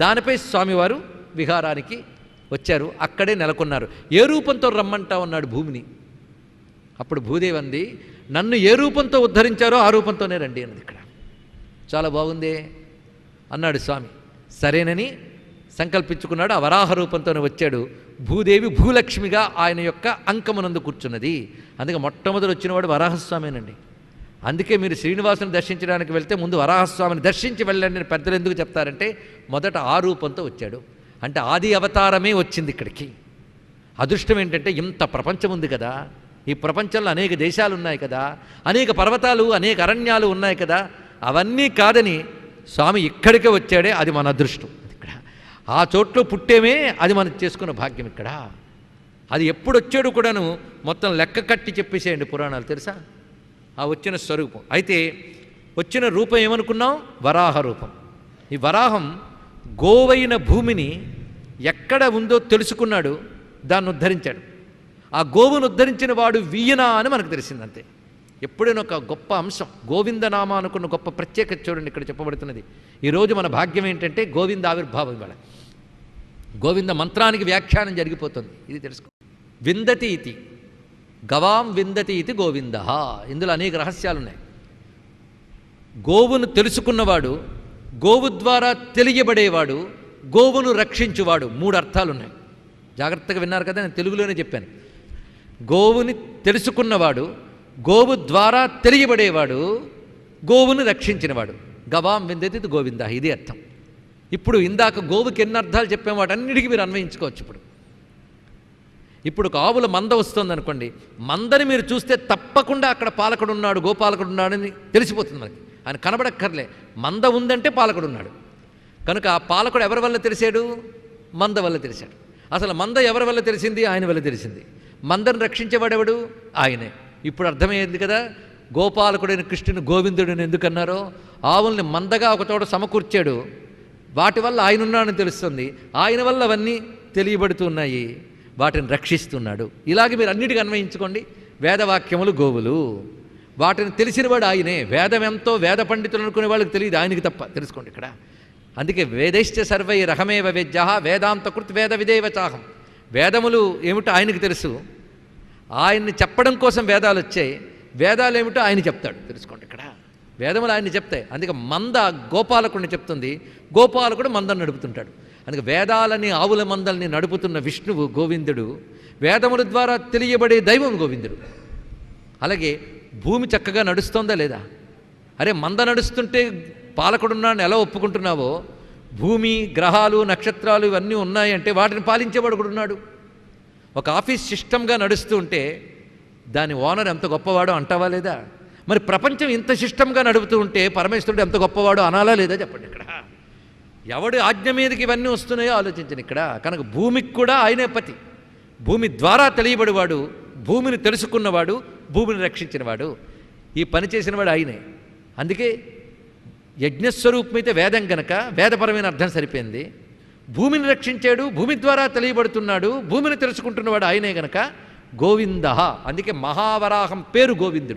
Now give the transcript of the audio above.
దానిపై స్వామివారు విహారానికి వచ్చారు. అక్కడే నెలకొన్నారు. ఏ రూపంతో రమ్మంటా ఉన్నాడు భూమిని? అప్పుడు భూదేవి అంది నన్ను ఏ రూపంతో ఉద్ధరించారో ఆ రూపంతోనే రండి అన్నది ఇక్కడ. చాలా బాగుందే అన్నాడు స్వామి. సరేనని సంకల్పించుకున్నాడు. ఆ వరాహ రూపంతోనే వచ్చాడు. భూదేవి భూలక్ష్మిగా ఆయన యొక్క అంకమునందు కూర్చున్నది. అందుకే మొట్టమొదటి వచ్చినవాడు వరాహస్వామేనండి. అందుకే మీరు శ్రీనివాసుని దర్శించడానికి వెళ్తే ముందు వరాహస్వామిని దర్శించి వెళ్ళండి అని పెద్దలు ఎందుకు చెప్తారంటే మొదట ఆ రూపంతో వచ్చాడు. అంటే ఆది అవతారమే వచ్చింది ఇక్కడికి. అదృష్టం ఏంటంటే ఇంత ప్రపంచం ఉంది కదా. ఈ ప్రపంచంలో అనేక దేశాలు ఉన్నాయి కదా. అనేక పర్వతాలు అనేక అరణ్యాలు ఉన్నాయి కదా. అవన్నీ కాదని స్వామి ఇక్కడికే వచ్చాడే అది మన అదృష్టం. ఇక్కడ. ఆ చోట్లో పుట్టేమే అది మనం చేసుకున్న భాగ్యం ఇక్కడ. అది ఎప్పుడు వచ్చాడు కూడాను మొత్తం లెక్క కట్టి చెప్పేసేయండి పురాణాలు తెలుసా? ఆ వచ్చిన స్వరూపం. అయితే వచ్చిన రూపం ఏమనుకున్నాం? వరాహ రూపం. ఈ వరాహం గోవైన భూమిని ఎక్కడ ఉందో తెలుసుకున్నాడు దాన్ని ఉద్ధరించాడు. ఆ గోవును ఉద్ధరించిన వాడు వీయనా అని మనకు తెలిసింది అంతే. ఎప్పుడైనా ఒక గొప్ప అంశం గోవిందనామ అనుకున్న గొప్ప ప్రత్యేకత చూడండి ఇక్కడ చెప్పబడుతున్నది. ఈరోజు మన భాగ్యం ఏంటంటే గోవింద ఆవిర్భావం ఇవాళ. గోవింద మంత్రానికి వ్యాఖ్యానం జరిగిపోతుంది. ఇది తెలుసుకో. విందతి ఇది గవాం విందతి ఇది గోవింద. ఇందులో అనేక రహస్యాలు ఉన్నాయి గోవును తెలుసుకున్నవాడు గోవు ద్వారా తెలియబడేవాడు గోవును రక్షించువాడు మూడు అర్థాలు ఉన్నాయి జాగ్రత్తగా విన్నారు కదా నేను తెలుగులోనే చెప్పాను. గోవుని తెలుసుకున్నవాడు గోవు ద్వారా తెలియబడేవాడు గోవును రక్షించినవాడు. గవాం విందతి ఇది గోవింద ఇది అర్థం. ఇప్పుడు ఇందాక గోవుకి ఎన్ని అర్థాలు చెప్పాం వాటన్నిటికీ మీరు అన్వయించుకోవచ్చు ఇప్పుడు. ఇప్పుడు ఒక ఆవుల మంద వస్తుంది అనుకోండి మందని మీరు చూస్తే తప్పకుండా అక్కడ పాలకుడు ఉన్నాడు గోపాలకుడు ఉన్నాడని తెలిసిపోతుంది మనకి. ఆయన కనబడక్కర్లే. మంద ఉందంటే పాలకుడు ఉన్నాడు. కనుక ఆ పాలకుడు ఎవరి వల్ల తెలిసాడు? మంద వల్ల తెలిసాడు. అసలు మంద ఎవరి వల్ల తెలిసింది? ఆయన వల్ల తెలిసింది. మందను రక్షించేవాడెవడు? ఆయనే. ఇప్పుడు అర్థమయ్యేది కదా గోపాలకుడైన కృష్ణుని గోవిందుడిని ఎందుకన్నారో? ఆవుల్ని మందగా ఒకచోట సమకూర్చాడు. వాటి వల్ల ఆయన ఉన్నాడని తెలుస్తుంది. ఆయన వల్ల అవన్నీ తెలియబడుతున్నాయి. వాటిని రక్షిస్తున్నాడు. ఇలాగే మీరు అన్నిటికీ అన్వయించుకోండి. వేదవాక్యములు గోవులు. వాటిని తెలిసినవాడు ఆయనే. వేదం ఎంతో వేద పండితులు అనుకునే వాళ్ళకి తెలియదు. ఆయనకి తప్ప తెలుసుకోండి ఇక్కడ. అందుకే వేదైశ్చ సర్వై రహమేవ వేద్య వేదాంత కృత్ వేద విదేవ చాహం. వేదములు ఏమిటో ఆయనకి తెలుసు. ఆయన్ని చెప్పడం కోసం వేదాలు వచ్చాయి. వేదాలు ఏమిటో ఆయన చెప్తాడు. తెలుసుకోండి ఇక్కడ. వేదములు ఆయన్ని చెప్తాయి. అందుకే మంద గోపాలకుడిని చెప్తుంది. గోపాలకుడు మందను నడుపుతుంటాడు. అందుకే వేదాలని ఆవుల మందల్ని నడుపుతున్న విష్ణువు గోవిందుడు వేదముల ద్వారా తెలియబడే దైవం గోవిందుడు. అలాగే భూమి చక్కగా నడుస్తోందా లేదా? అరే మంద నడుస్తుంటే పాలకుడున్నాను ఎలా ఒప్పుకుంటున్నావో? భూమి గ్రహాలు నక్షత్రాలు ఇవన్నీ ఉన్నాయంటే వాటిని పాలించేవాడు కూడా ఉన్నాడు. ఒక ఆఫీస్ సిస్టమ్గా నడుస్తూ ఉంటే దాని ఓనర్ ఎంత గొప్పవాడో అంటావా లేదా? మరి ప్రపంచం ఇంత సిస్టమ్గా నడుపుతూ ఉంటే పరమేశ్వరుడు ఎంత గొప్పవాడో అనాలా లేదా చెప్పండి ఇక్కడ? ఎవడి ఆజ్ఞ మీదకి ఇవన్నీ వస్తున్నాయో ఆలోచించండి ఇక్కడ. కనుక భూమికి కూడా ఆయనే పతి. భూమి ద్వారా తెలియబడివాడు భూమిని తెలుసుకున్నవాడు భూమిని రక్షించినవాడు. ఈ పని చేసినవాడు ఆయనే. అందుకే యజ్ఞస్వరూపమైతే వేదం గనక వేదపరమైన అర్థం సరిపోయింది. భూమిని రక్షించాడు భూమి ద్వారా తెలియబడుతున్నాడు భూమిని తెలుసుకుంటున్నవాడు ఆయనే గనక గోవింద. అందుకే మహావరాహం పేరు గోవిందుడు.